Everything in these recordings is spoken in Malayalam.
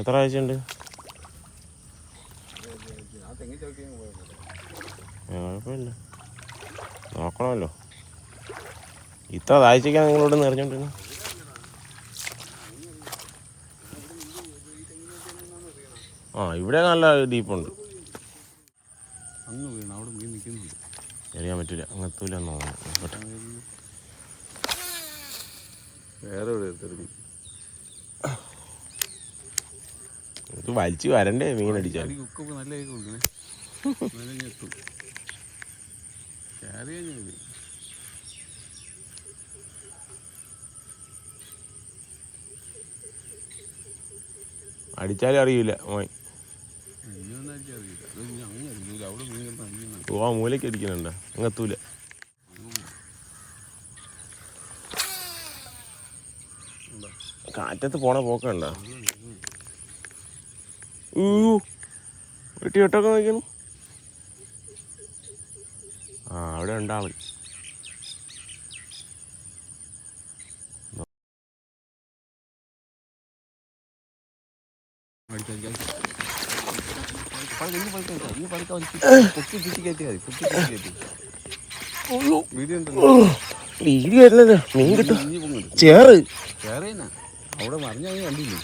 എത്ര ആഴ്ചയുണ്ട് കുഴപ്പമില്ല. നോക്കണമല്ലോ. ഇത്ര താഴ്ചയ്ക്കാണ് നിങ്ങളോട് നിറഞ്ഞോണ്ടിരുന്നത് ആ ഇവിടെ നല്ല ഡീപ്പുണ്ട്. അങ്ങ് വീണ് അവിടെ മീൻ നിൽക്കുന്നില്ല എറിയാൻ പറ്റില്ല അങ്ങനത്തൂല നോക്കട്ടെ. വേറെ എവിടെ ഇത് വലിച്ചു വരണ്ടേ മീൻ അടിച്ചാൽ അടിച്ചാലും അറിയില്ല മോൻ. ഓ മൂലക്ക് മൂലയ്ക്ക് അടിക്കുന്നുണ്ട അങ്ങത്തൂല കാറ്റത്ത് പോണ പോക്കണ്ട? വെട്ടി വെട്ടൊക്കെ നോക്കണം ആ അവിടെ ഉണ്ടാവും വീഡിയോ അല്ലല്ലോ. മീൻ കിട്ടും. ചേറ് ചേറേന അവിടെ മറിഞ്ഞ കണ്ടില്ലേ?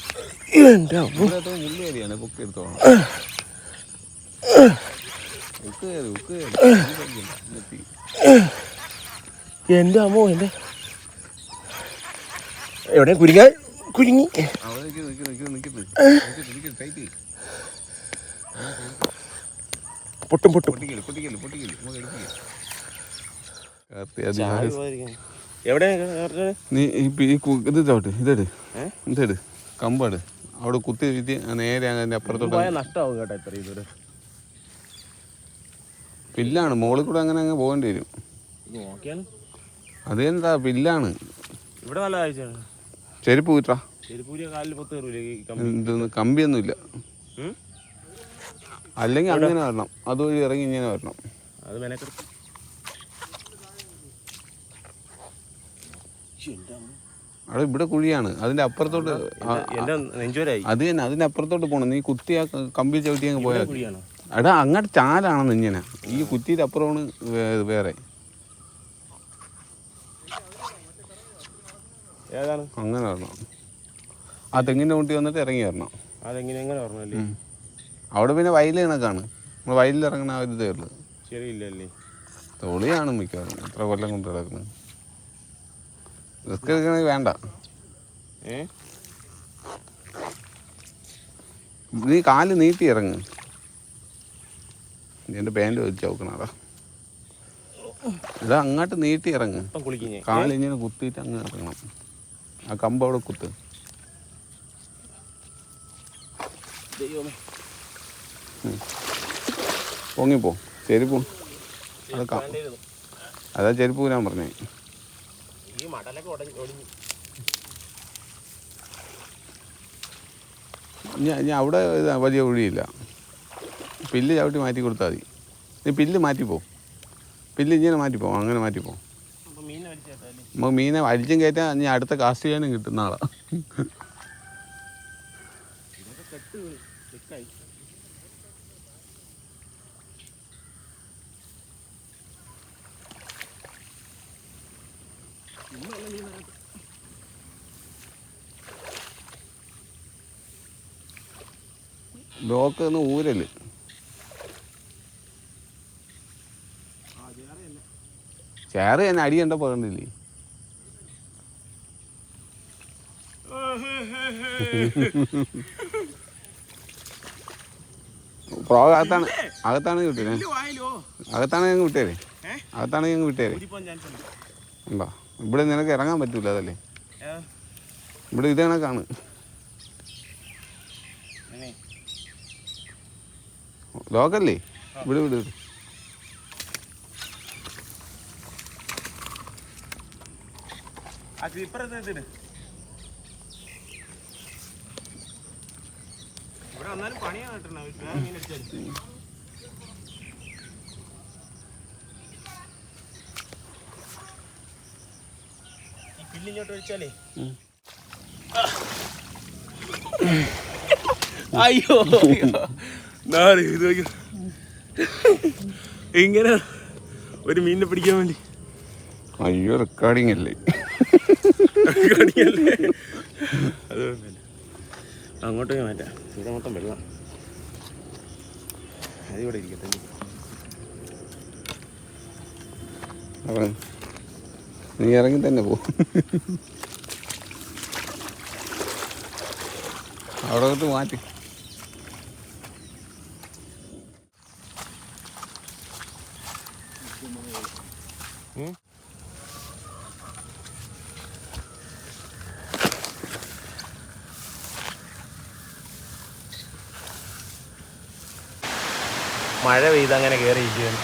എന്റെ അമ്മോ. എന്റെ. എന്റെ അമ്മോ എന്റെ എവിടെ? കുരുങ്ങാൻ കുരുങ്ങി. പൊട്ടും പൊട്ടും. എവിടെ നീ ഇത് ചവിട്ട് ഇതെടു ഏ? കമ്പാട് അവിടെ കുത്തി വീഴ്ത്തി നേരെ അതിന്റെ അപ്പുറത്തോട്ട് നഷ്ടമാവും കേട്ടോ ഇത്ര ഇതൊരു പില്ലാണ് മുകളിൽ കൂടെ അങ്ങനെ അങ്ങ് പോകേണ്ടി വരും. അത് അതെന്താ പില്ലാണ്. ഇവിടെ നല്ല കാഴ്ചയാണ്. ചെരുപ്പ് കൂട്ടാ ഇതൊന്നും കമ്പിയൊന്നുമില്ല? അല്ലെങ്കിൽ അങ്ങനെ വരണം. അതുവഴി ഇറങ്ങി ഇങ്ങനെ വരണം. അത് അവിടെ ഇവിടെ കുഴിയാണ്. അതിന്റെ അപ്പുറത്തോട്ട് അത് തന്നെ അതിന്റെ അപ്പുറത്തോട്ട് പോകണം നീ കുത്തി ആ കമ്പി ചവിട്ടി അങ്ങ് പോയാൽ എടാ അങ്ങോട്ട് ചാലാണെന്ന് ഇങ്ങനെ. ഈ കുത്തിയുടെ അപ്പുറമാണ് വേറെ. അങ്ങനെ വരണം. ആ തെങ്ങിന്റെ കുട്ടി വന്നിട്ട് ഇറങ്ങി വരണം. അവിടെ പിന്നെ വയൽ കണക്കാണ്. നമ്മൾ വയലിൽ ഇറങ്ങണ ആ ഒരു ഇതേ ഉള്ളൂ. തൊളിയാണ് മിക്കവാറും. എത്ര കൊല്ലം കൊണ്ട് കിടക്കുന്നത് റിസ്ക് എടുക്കണമെങ്കിൽ വേണ്ട. നീ കാൽ നീട്ടി ഇറങ്ങ്. എന്റെ പാന്റ് വെച്ച് നോക്കണടാ ഇതാ അങ്ങോട്ട് നീട്ടി ഇറങ്ങ്. കാലിങ്ങനെ കുത്തിയിട്ട് അങ്ങ് ഇറങ്ങണം. ആ കമ്പ് അവിടെ കുത്ത്. പൊങ്ങിപ്പോ. ചെരുപ്പ്. അത് ചെരുപ്പ് ഞാൻ പറഞ്ഞേ. മടലൊക്കെ ഉടഞ്ഞു ഒടിഞ്ഞു. ഞാൻ ഞാൻ അവിടെ ഇത് വലിയ കുഴിയില്ല പില്ല് ചവിട്ടി മാറ്റി കൊടുത്താൽ മതി. നീ പില്ല് മാറ്റിപ്പോ പില്ല് ഇങ്ങനെ മാറ്റിപ്പോ അങ്ങനെ മാറ്റിപ്പോ അപ്പൊ മീൻ അടിച്ചേട്ടാലേ നമുക്ക് മീനെ വലിച്ചും കയറ്റാൻ ഞാൻ അടുത്ത കാസ്റ്റ് ചെയ്യാനും കിട്ടുന്ന നാളെ തെക്കായി ബ്ലോക്ക് ഒന്ന് ഊരൽ. ചേറ് തന്നെ അടി കണ്ട പോകണ്ടില്ലേ പ്രോ അകത്താണ്. അകത്താണ് കിട്ടിയത്. അകത്താണ് ഞങ്ങൾ വിട്ടേരെ? അകത്താണ് ഞങ്ങൾ വിട്ടേരെ ഉണ്ടോ? ഇവിടെ നിനക്ക് ഇറങ്ങാൻ പറ്റൂല അതല്ലേ ഇവിടെ ഇത് കണക്കാണ്. ലോക്കല്ലേ ഇവിടെ വിട് വിട്. ആ സ്ലീപ്പർ എടുത്തിട്ട് ഇവിടെ വന്നാലും പണിയാണ് കിട്ടണ പില്ലിങ്ങോട്ട് ഒഴിച്ചാലേ. അയ്യോ. ഇത് ഇങ്ങനെ ഒരു മീനിനെ പിടിക്കാൻ വേണ്ടി. അയ്യോ റെക്കോർഡിംഗ് അല്ലേ? കാണിക്കല്ലേ അത് കുഴപ്പമില്ല. അങ്ങോട്ടേക്ക് മാറ്റാം. ഇവിടെ മൊത്തം വെള്ളം. അതിവിടെ ഇരിക്കട്ടെ. നീ ഇറങ്ങി തന്നെ പോ. അവിടെ തൊട്ട് മാറ്റി. മഴ പെയ്ത് അങ്ങനെ കയറിയിരിക്കുകയാണ്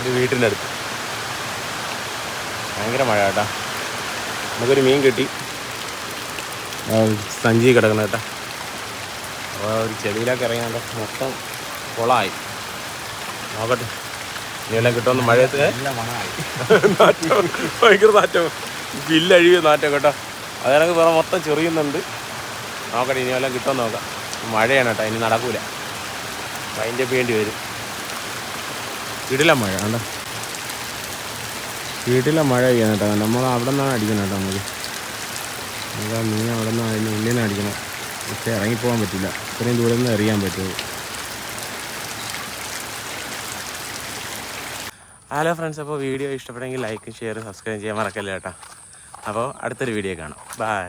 ഒരു വീട്ടിന്റെ അടുത്ത്. ഭയങ്കര മഴ കേട്ടാ നമുക്കൊരു മീൻ കിട്ടി. സഞ്ചി കിടക്കണം കേട്ടാ. അപ്പോൾ ഒരു ചെടിയിലൊക്കെ ഇറങ്ങിയാണ്ട് മൊത്തം കുളമായി നോക്കട്ടെ. ഇനിയെല്ലാം കിട്ടുമെന്ന് മഴയത്ത്? നാറ്റം. ഭയങ്കര നാറ്റം. ബില്ലഴിയ നാറ്റം കേട്ടോ. അതിനൊക്കെ വേറെ മൊത്തം ചെറിയുന്നുണ്ട്. നോക്കട്ടെ ഇനി വല്ലതും കിട്ടുമെന്ന് നോക്കാം. മഴയാണ് കേട്ടോ ഇനി നടക്കൂല. അതിന്റെ വേണ്ടി വരും. ഇടില മഴ കണ്ടോ? വീട്ടിലെ മഴ പെയ്യാൻ കേട്ടോ. നമ്മൾ അവിടെ നിന്നാണ് അടിക്കണം കേട്ടോ നമുക്ക് നമുക്ക് മീൻ അവിടെ നിന്ന് അതിന്റെ ഉള്ളിൽ നിന്ന് അടിക്കണം. പക്ഷേ ഇറങ്ങിപ്പോകാൻ പറ്റില്ല. ഇത്രയും ദൂരം നിന്ന് എറിയാൻ പറ്റുമോ ഹലോ ഫ്രണ്ട്സ് അപ്പോൾ വീഡിയോ ഇഷ്ടപ്പെട്ടെങ്കിൽ ലൈക്ക് ഷെയർ സബ്സ്ക്രൈബ് ചെയ്യാൻ മറക്കല്ലേ കേട്ടോ. അപ്പോൾ അടുത്തൊരു വീഡിയോ കാണാം. ബൈ.